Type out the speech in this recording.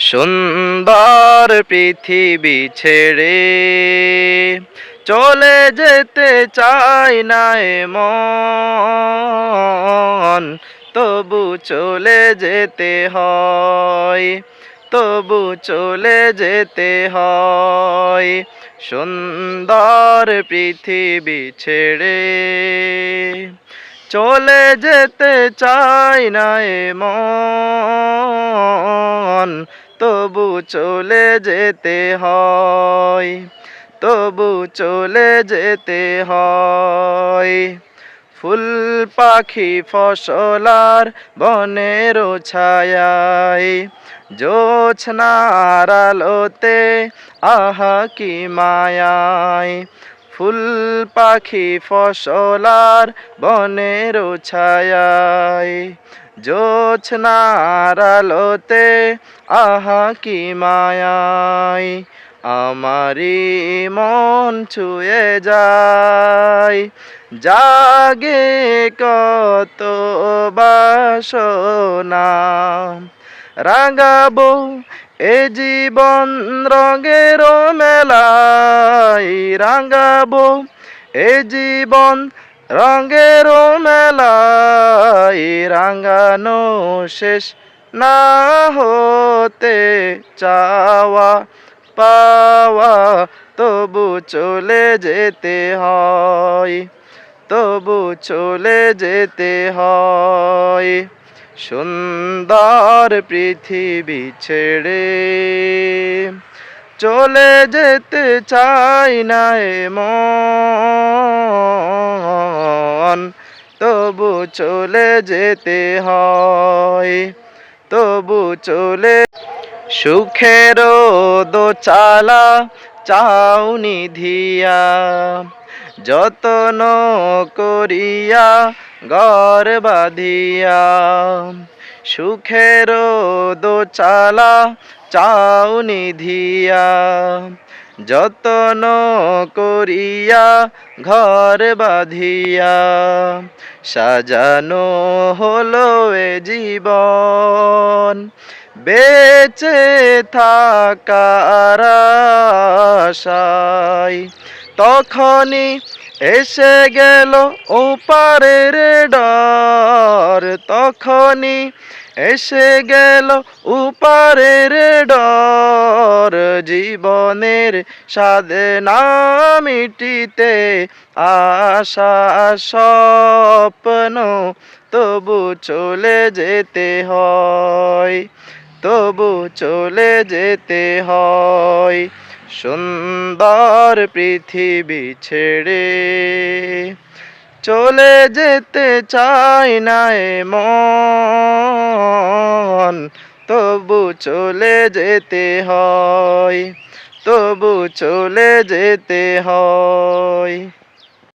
সুন্দর পৃথিবী ছেড়ে চলে যেতে চাই না মন তবু চলে যেতে হয়, তবু চলে যেতে হয়। সুন্দর পৃথিবী ছেড়ে চলে যেতে চাই না মন তবু চলে যেতে হয়, তবু চলে যেতে হয়। ফুল পাখি ফসলার বনের ছায়ায় জোছনার আলোতে আহা কি মায়ায়। ফুল পাখি ফসলার বনের ছায়ায়। জোছনার আলোতে আহা কি মায়ায় আমারি মন ছুঁয়ে যায়। জাগে কত বাসনা রাগাবো এ জীবন রঙের মেলাই রাঙাবো। এ জীবন রঙের মেলাই রাঙানো শেষ না হতে চাওয়া পাওয়া, তবু চলে যেতে হয়, তবু চলে যেতে হয়। সুন্দর পৃথিবী ছেড়ে চলে যেতে চাই না মন তবু চলে যেতে হয়, তবু চলে সুখের দোচালা চাউনি ধিয়া যতন করিয়া ঘর বাঁধিয়া, সুখের দোচালা চাউনি ধিয়া যতন করিয়া ঘর বাঁধিয়া, সাজানো হলো এ জীবন। বেঁচে থাকার আশায় তখনই এসে গেল ওপারের ডর, তখনই এসে গেল উপারের ডর। জীবনের সাধে মিটিতে আশা, স্বপ্ন তবু চলে যেতে হয়, তবু চলে যেতে হয়। সুন্দর পৃথিবী ছেড়ে চলে যেতে চাই না মন তবু চলে যেতে হয়, তবু চলে যেতে হয়।